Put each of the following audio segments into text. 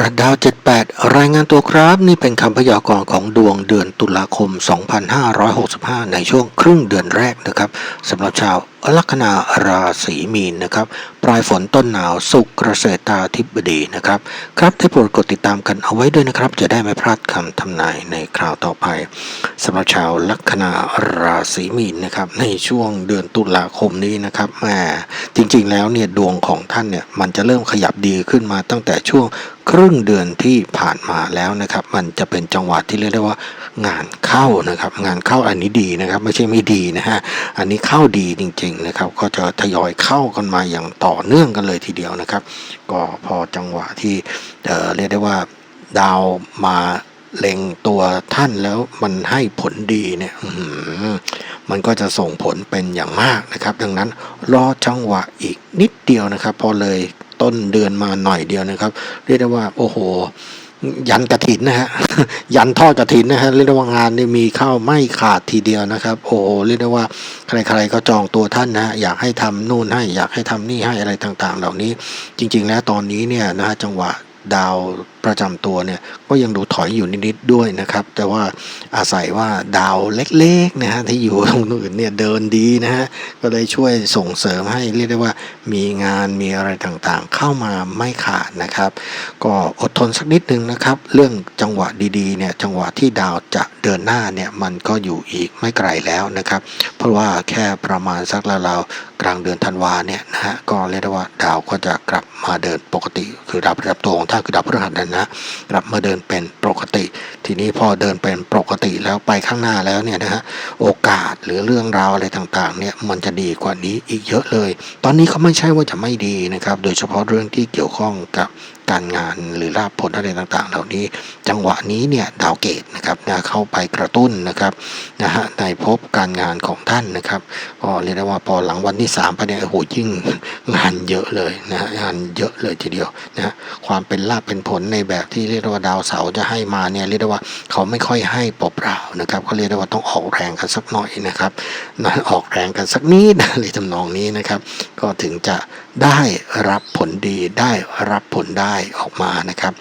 รัดดาว 78 รายงานตัวครับ นี่เป็นคำพยากรณ์ของดวงเดือนตุลาคม 2565 ในช่วงครึ่งเดือนแรกนะครับสำหรับชาวลัคนาราศีมีนนะครับ ปลายฝนต้นหนาวสุขเกษตราธิบดีนะครับ ครับได้โปรดกดติดตามกันเอาไว้ด้วยนะครับ จะได้ไม่พลาดคำทำนายในคราวต่อไปสำหรับชาวลัคนาราศีมีนนะครับ ในช่วงเดือนตุลาคมนี้นะครับแหมจริงๆแล้วเนี่ยดวงของท่านเนี่ยมันจะเริ่มขยับดีขึ้นมาตั้งแต่ช่วงครึ่งเดือนที่ผ่านมาแล้วนะครับ มันจะเป็นจังหวะที่เรียกได้ว่า งานเข้านะครับ งานเข้าอันนี้ดีนะครับ ไม่ใช่ไม่ดีนะฮะอันนี้เข้าดีจริง ๆนะครับ ก็จะทยอยเข้ากันมาอย่างต่อเนื่องกันเลยทีเดียวนะครับ ก็พอจังหวะที่เออเรียกได้ว่าดาวมาเล็งตัวท่านแล้วมันให้ผลดีเนี่ยมันก็จะส่งผลเป็นอย่างมากนะครับ ดังนั้นรอจังหวะอีกนิดเดียวนะครับ พอเลยต้นเดือนมาหน่อยเดียวนะครับ เรียกได้ว่า โอ้โห ยันกระถินนะฮะยันทอดกระถินนะฮะเรียกได้ว่างานนี่มีเข้าไม่ขาดทีเดียวนะครับ โอ้โหเรียกได้ว่าใครๆก็จองตัวท่านนะฮะอยากให้ทำนู่นให้อยากให้ทำนี่ให้อะไรต่างๆ เหล่านี้ จริง ๆ แล้วตอนนี้เนี่ยนะฮะจังหวะดาวประจำตัวเนี่ยก็ยังดูถอยอยู่นิดๆด้วยนะครับ แต่ว่าอาศัยว่าดาวเล็กๆนะฮะที่อยู่ตรงอื่นเนี่ยเดินดีนะฮะก็เลยช่วยส่งเสริมให้เรียกได้ว่า มีงานมีอะไรต่างๆ เข้ามาไม่ขาดนะครับ ก็อดทนสักนิดนึงนะครับ เรื่องจังหวะดีๆเนี่ยจังหวะที่ดาวจะเดินหน้าเนี่ยมันก็อยู่อีกไม่ไกลแล้วนะครับ เพราะว่าแค่ประมาณสักราวๆกลางเดือนธันวาเนี่ยนะฮะก็เรียกได้ว่าดาวก็จะกลับมาเดินปกติ คือดาวประจำตัวของท่านคือดาวพฤหัสนั่นนะกลับมาเดินเป็นปกติ ทีนี้พอเดินเป็นปกติแล้วไปข้างหน้าแล้วเนี่ยนะฮะโอกาสหรือเรื่องราวอะไรต่างๆเนี่ยมันจะดีกว่านี้อีกเยอะเลย ตอนนี้เขาไม่ใช่ว่าจะไม่ดีนะครับ โดยเฉพาะเรื่องที่เกี่ยวข้องกับการงานหรือลาภผลอะไรต่างๆ เหล่านี้ จังหวะนี้เนี่ยดาวเกตนะครับนะเข้าไปกระตุ้นนะครับนะฮะในภพการงานของท่านนะครับก็เรียกได้ว่าพอหลังวันที่3ไปเนี่ยโอ้โหยิ่งงานเยอะเลยนะฮะงานเยอะเลยทีเดียวนะ ความเป็นลาภเป็นผลในแบบที่เรียกว่าดาวเสาร์จะให้มาเนี่ยเรียกได้ว่าเขาไม่ค่อยให้เปล่าๆนะครับเขาเรียกได้ว่าต้องออกแรงกันสักหน่อยนะครับนะออกแรงกันสักนิดอะไรทำนองนี้นะครับ ก็ถึงจะได้รับผลดีได้รับผลได้ออกมานะครับ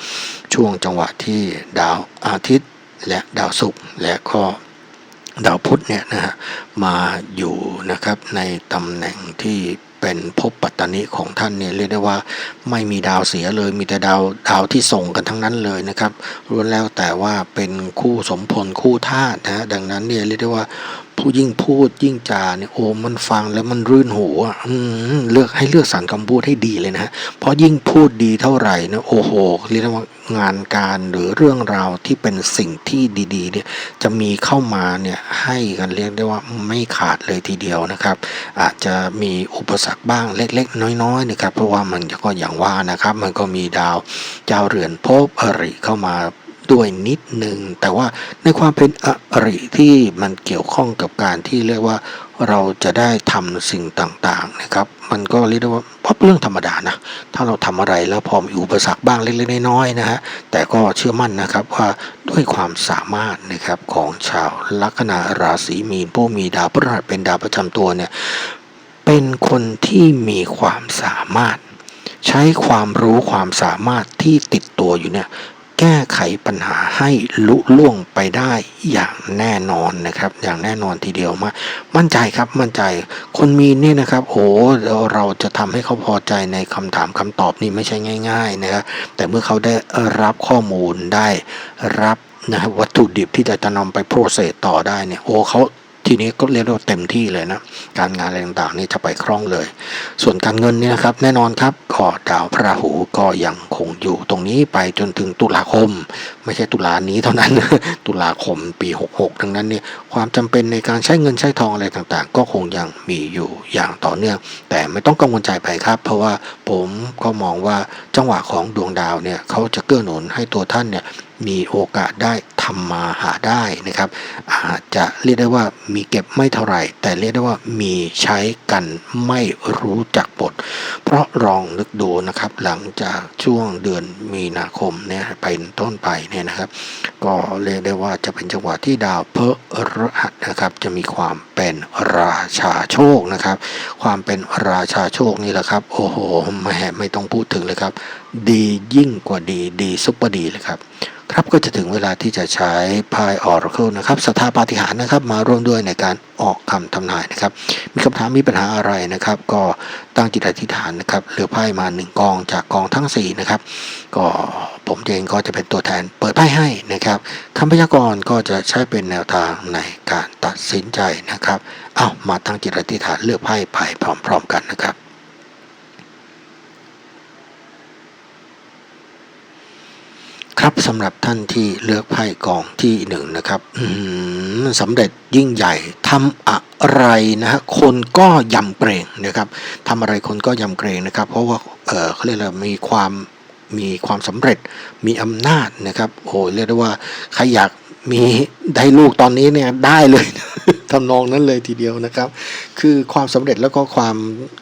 ช่วงจังหวะที่ดาวอาทิตย์ และดาวศุกร์และก็ดาวพุธเนี่ยนะฮะมาอยู่นะครับในตำแหน่งที่ เป็นภพปัตตนิของท่านเนี่ยเรียกได้ว่าไม่มีดาวเสียเลยมีแต่ดาวดาวที่ส่งกันทั้งนั้นเลยนะครับล้วนแล้วแต่ว่าเป็นคู่สมพลคู่ธาตุนะฮะดังนั้นเนี่ยเรียกได้ว่า ผู้ยิ่งพูดยิ่งจาเนี่ยโอ้มันฟังแล้วมันรื่นหูอะเลือกให้เลือกสรรคำพูดให้ดีเลยนะฮะเพราะยิ่งพูดดีเท่าไหร่นะโอ้โหเรียกว่างานการหรือเรื่องราวที่เป็นสิ่งที่ดีๆเนี่ยจะมีเข้ามาเนี่ยให้กันเรียกได้ว่าไม่ขาดเลยทีเดียวนะครับ อาจจะมีอุปสรรคบ้างเล็ก ๆ น้อยๆนะครับเพราะว่ามันก็อย่างว่านะครับ มันก็มีดาวเจ้าเรือนภพอริเข้ามา ด้วยนิดหนึ่งแต่ว่าในความเป็นอริที่มันเกี่ยวข้องกับการที่เรียกว่าเราจะได้ทำสิ่งต่างๆนะครับ มันก็เรียกได้ว่าเพราะเรื่องธรรมดานะถ้าเราทำอะไรแล้วพอมีอุปสรรคบ้างเล็กๆน้อยๆนะฮะแต่ก็เชื่อมั่นนะครับว่าด้วยความสามารถนะครับของชาวลัคนาราศีมีนผู้มีดาวพฤหัสเป็นดาวประจำตัวเนี่ยเป็นคนที่มีความสามารถ ใช้ความรู้ความสามารถที่ติดตัวอยู่เนี่ย แก้ไขปัญหาให้ลุล่วงไปได้อย่างแน่นอนนะครับ อย่างแน่นอนทีเดียวมามั่นใจครับมั่นใจคนมีนี่นะครับโอ้เราจะทำให้เขาพอใจในคำถามคำตอบนี่ไม่ใช่ง่าย ๆนะครับแต่เมื่อเขาได้รับข้อมูลได้รับนะครับวัตถุดิบที่จะนำไปโปรเซสต่อได้เนี่ยโอ้เขา ทีนี้ก็เรียกได้ว่าเต็มที่เลยนะการงานอะไรต่างๆนี่จะไปคล่องเลย ส่วนการเงินนี่นะครับแน่นอนครับก็ดาวพระหูก็ยังคงอยู่ตรงนี้ไปจนถึงตุลาคม ไม่ใช่ตุลานี้เท่านั้น ตุลาคมปี 66ดังนั้นเนี่ยความจำเป็นในการใช้เงินใช้ทองอะไรต่างๆ ก็คงยังมีอยู่อย่างต่อเนื่อง แต่ไม่ต้องกังวลใจไปครับ เพราะว่าผมก็มองว่าจังหวะของดวงดาวเนี่ยเขาจะเกื้อหนุนให้ตัวท่านเนี่ย มีโอกาสได้ทำมาหาได้นะครับ อาจจะเรียกได้ว่ามีเก็บไม่เท่าไหร่ แต่เรียกได้ว่ามีใช้กันไม่รู้จักบท เพราะลองนึกดูนะครับ หลังจากช่วงเดือนมีนาคมเนี่ยเป็นต้นไปเนี่ยนะครับ ก็เรียกได้ว่าจะเป็นจังหวะที่ดาวพฤหัสนะครับ จะมีความเป็นราชาโชคนะครับ ความเป็นราชาโชคนี่แหละครับ โอ้โหไม่ไม่ต้องพูดถึงเลยครับดียิ่งกว่าดีดีซุปเปอร์ดีเลยครับครับก็จะถึงเวลาที่จะใช้พายออร์เคิลนะครับสถาปาฏิหารนะครับ มาร่วมด้วยในการออกคำทำนายนะครับ มีคำถามมีปัญหาอะไรนะครับ ก็ตั้งจิตอธิษฐานนะครับเลือกไพ่มาหนึ่งกองจากกองทั้งสี่นะครับ ก็ผมเองก็จะเป็นตัวแทนเปิดไพ่ให้นะครับคำพยากรณ์ก็จะใช้เป็นแนวทางในการตัดสินใจนะครับเอามาตั้งจิตอธิษฐานเลือกไพ่ไปพร้อม ๆ กันนะครับ ครับสำหรับท่านที่เลือกไพ่กองที่หนึ่งนะครับอืมสำเร็จยิ่งใหญ่ทำอะไรนะฮะคนก็ยำเกรงนะครับทำอะไรคนก็ยำเกรงนะครับ เพราะว่าเออเขาเรียกอะไรมีความมีความสำเร็จมีอำนาจนะครับโอ้เรียกได้ว่าใครอยาก มีได้ลูกตอนนี้เนี่ยได้เลยทำนองนั้นเลยทีเดียวนะครับ คือความสำเร็จแล้วก็ความ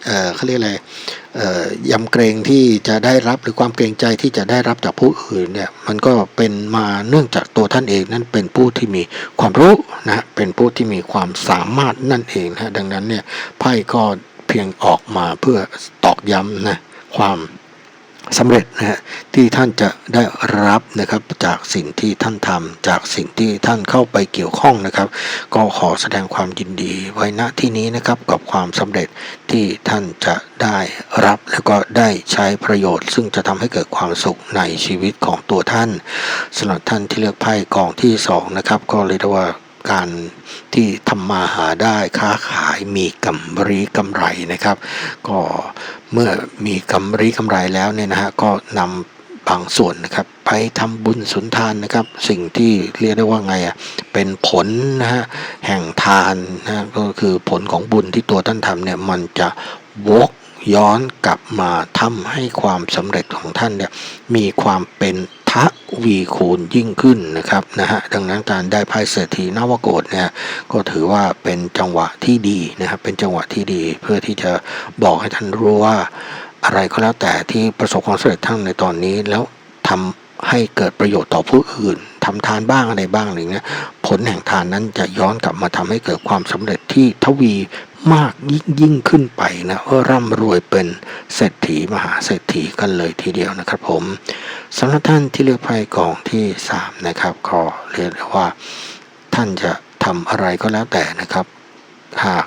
เอ่อเขาเรียกอะไรเอ่อยำเกรงที่จะได้รับหรือความเกรงใจที่จะได้รับจากผู้อื่นเนี่ยมันก็เป็นมาเนื่องจากตัวท่านเองนั้นเป็นผู้ที่มีความรู้นะเป็นผู้ที่มีความสามารถนั่นเองนะดังนั้นเนี่ยไพ่ก็เพียงออกมาเพื่อตอกย้ำนะความ สำเร็จนะฮะที่ท่านจะได้รับนะครับจากสิ่งที่ท่านทำจากสิ่งที่ท่านเข้าไปเกี่ยวข้องนะครับ ก็ขอแสดงความยินดีไว้ณที่นี้นะครับกับความสำเร็จที่ท่านจะได้รับแล้วก็ได้ใช้ประโยชน์ ซึ่งจะทำให้เกิดความสุขในชีวิตของตัวท่านสำหรับท่านที่เลือกไพ่กองที่สองนะครับก็เรียกว่า การที่ทำมาหาได้ค้าขายมีกำไรกำไรนะครับ ก็เมื่อมีกำไรกำไรแล้วเนี่ยนะฮะก็นำบางส่วนนะครับไปทำบุญสุนทานนะครับ สิ่งที่เรียกได้ว่าไงอะเป็นผลนะฮะแห่งทานนะก็คือผลของบุญที่ตัวท่านทำเนี่ยมันจะวกย้อนกลับมาทำให้ความสำเร็จของท่านเนี่ยมีความเป็น ทวีคูณยิ่งขึ้นนะครับนะฮะดังนั้นการได้ไพ่เศรษฐีนวโกฏเนี่ยก็ถือว่าเป็นจังหวะที่ดีนะครับเป็นจังหวะที่ดีเพื่อที่จะบอกให้ท่านรู้ว่าอะไรก็แล้วแต่ที่ประสบความสำเร็จทั้งในตอนนี้แล้วทำให้เกิดประโยชน์ต่อผู้อื่นทำทานบ้างอะไรบ้างอะไรเงี้ยผลแห่งทานนั้นจะย้อนกลับมาทำให้เกิดความสำเร็จที่ทวี มากยิ่งยิ่งขึ้นไปนะเออร่ำรวยเป็นเศรษฐีมหาเศรษฐีกันเลยทีเดียวนะครับผมสำหรับท่านที่เลือกไพ่กองที่สามนะครับก็เรียกว่าท่านจะทำอะไรก็แล้วแต่นะครับหาก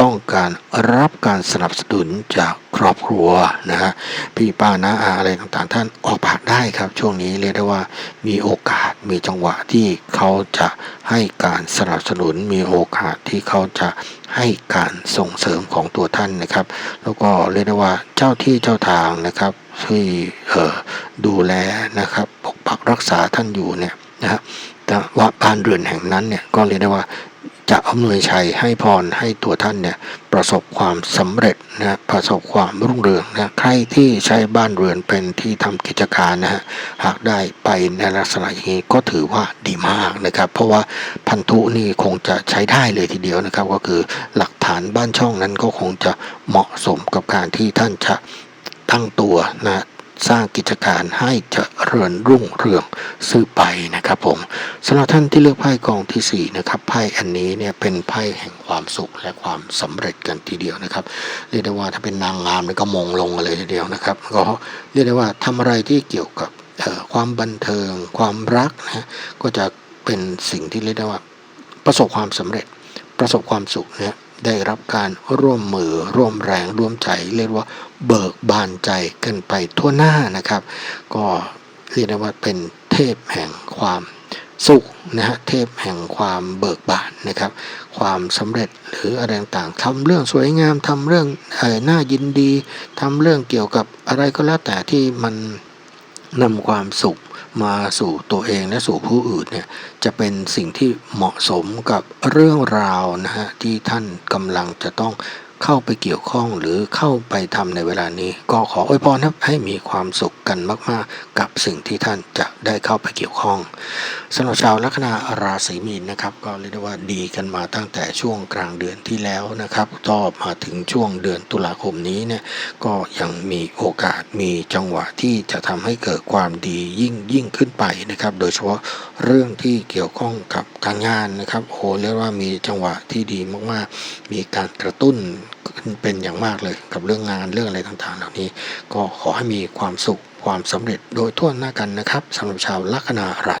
ต้องการรับการสนับสนุนจากครอบครัวนะฮะพี่ป้าน้าอาอะไรต่างๆ ท่านออกปากได้ครับ ช่วงนี้เรียกได้ว่ามีโอกาสมีจังหวะที่เขาจะให้การสนับสนุนมีโอกาสที่เขาจะให้การส่งเสริมของตัวท่านนะครับ แล้วก็เรียกได้ว่าเจ้าที่เจ้าทางนะครับที่เอ่อดูแลนะครับปกปักรักษาท่านอยู่เนี่ยนะฮะแต่ว่าบ้านเรือนแห่งนั้นเนี่ยก็เรียกได้ว่า จะอำนวยชัยให้พรให้ตัวท่านเนี่ยประสบความสำเร็จนะประสบความรุ่งเรืองนะใครที่ใช้บ้านเรือนเป็นที่ทำกิจการนะฮะหากได้ไปในลักษณะอย่างนี้ก็ถือว่าดีมากนะครับ เพราะว่าพันธุนี่คงจะใช้ได้เลยทีเดียวนะครับ ก็คือหลักฐานบ้านช่องนั้นก็คงจะเหมาะสมกับการที่ท่านจะตั้งตัวนะ สร้างกิจการให้เจริญรุ่งเรืองสืบไปนะครับผมสำหรับท่านที่เลือกไพ่กองที่4นะครับไพ่อันนี้เนี่ยเป็นไพ่แห่งความสุขและความสำเร็จกันทีเดียวนะครับ เรียกได้ว่าถ้าเป็นนางงามนี่ก็มงลงกันเลยทีเดียวนะครับก็เรียกได้ว่าทำอะไรที่เกี่ยวกับความบันเทิง ความรักนะก็จะเป็นสิ่งที่เรียกได้ว่าประสบความสำเร็จประสบความสุขเนี่ย ได้รับการร่วมมือร่วมแรงร่วมใจ เรียกว่าเบิกบานใจกันไปทั่วหน้านะครับ ก็เรียกได้ว่าเป็นเทพแห่งความสุขนะฮะเทพแห่งความเบิกบานนะครับ ความสำเร็จหรืออะไรต่างๆทำเรื่องสวยงามทำเรื่องเอ่อน่ายินดีทำเรื่องเกี่ยวกับอะไรก็แล้วแต่ที่มันนำความสุข มาสู่ตัวเองและสู่ผู้อื่นเนี่ยจะเป็นสิ่งที่เหมาะสมกับเรื่องราวนะฮะที่ท่านกำลังจะต้อง เข้าไปเกี่ยวข้องหรือเข้าไปทำในเวลานี้ ก็ขออวยพรครับให้มีความสุขกันมาก ๆ กับสิ่งที่ท่านจะได้เข้าไปเกี่ยวข้องสำหรับชาวลัคนาราศีมีนนะครับ ก็เรียกได้ว่าดีกันมาตั้งแต่ช่วงกลางเดือนที่แล้วนะครับก็มาถึงช่วงเดือนตุลาคมนี้เนี่ยก็ยังมีโอกาสมีจังหวะที่จะทำให้เกิดความดียิ่งยิ่งขึ้นไปนะครับ โดยเฉพาะเรื่องที่เกี่ยวข้องกับการงานนะครับโอ้โหเรียกว่ามีจังหวะที่ดีมาก ๆ มีการกระตุ้น เป็นอย่างมากเลยกับเรื่องงานเรื่องอะไรต่างๆ เหล่านี้ ก็ขอให้มีความสุขความสำเร็จโดยทั่วหน้ากันนะครับสำหรับชาวลัคนารา